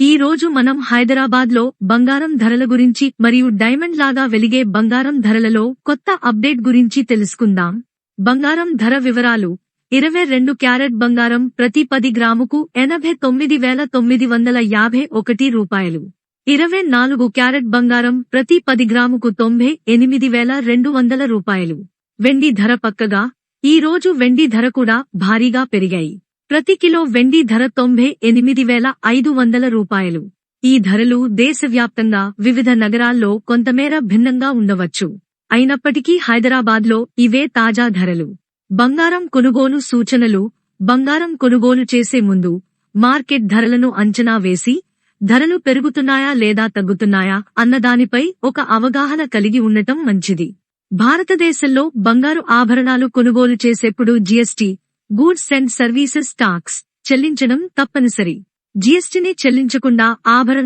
ఈ రోజు మనం హైదరాబాద్లో బంగారం ధరల గురించి మరియు డైమండ్ లాగా వెలిగే బంగారం ధరలలో కొత్త అప్డేట్ గురించి తెలుసుకుందాం. బంగారం ధర వివరాలు ఇరవై రెండు క్యారెట్ బంగారం ప్రతి పది గ్రాముకు ఎనభై తొమ్మిది వేల తొమ్మిది వందల యాభై ఒకటి రూపాయలు. ఇరవై నాలుగు క్యారెట్ బంగారం ప్రతి పది గ్రాముకు తొంభై ఎనిమిది వేల రెండు వందల రూపాయలు. వెండి ధర పక్కగా ఈ రోజు వెండి ధర కూడా భారీగా పెరిగాయి. ప్రతి కిలో వెండి ధర తొంభై ఎనిమిది వేల ఐదు వందల రూపాయలు. ఈ ధరలు దేశవ్యాప్తంగా వివిధ నగరాల్లో కొంతమేర భిన్నంగా ఉండవచ్చు. అయినప్పటికీ హైదరాబాద్లో ఇవే తాజా ధరలు. బంగారం కొనుగోలు సూచనలు బంగారం కొనుగోలు చేసే ముందు మార్కెట్ ధరలను అంచనా వేసి ధరలు పెరుగుతున్నాయా లేదా తగ్గుతున్నాయా అన్నదానిపై ఒక అవగాహన కలిగి ఉండటం మంచిది. భారతదేశంలో బంగారు ఆభరణాలు కొనుగోలు చేసేప్పుడు GST goods and services tax చెల్లించడం తప్పనిసరి. జీఎస్టీని చెల్లించకుండా ఆభరణ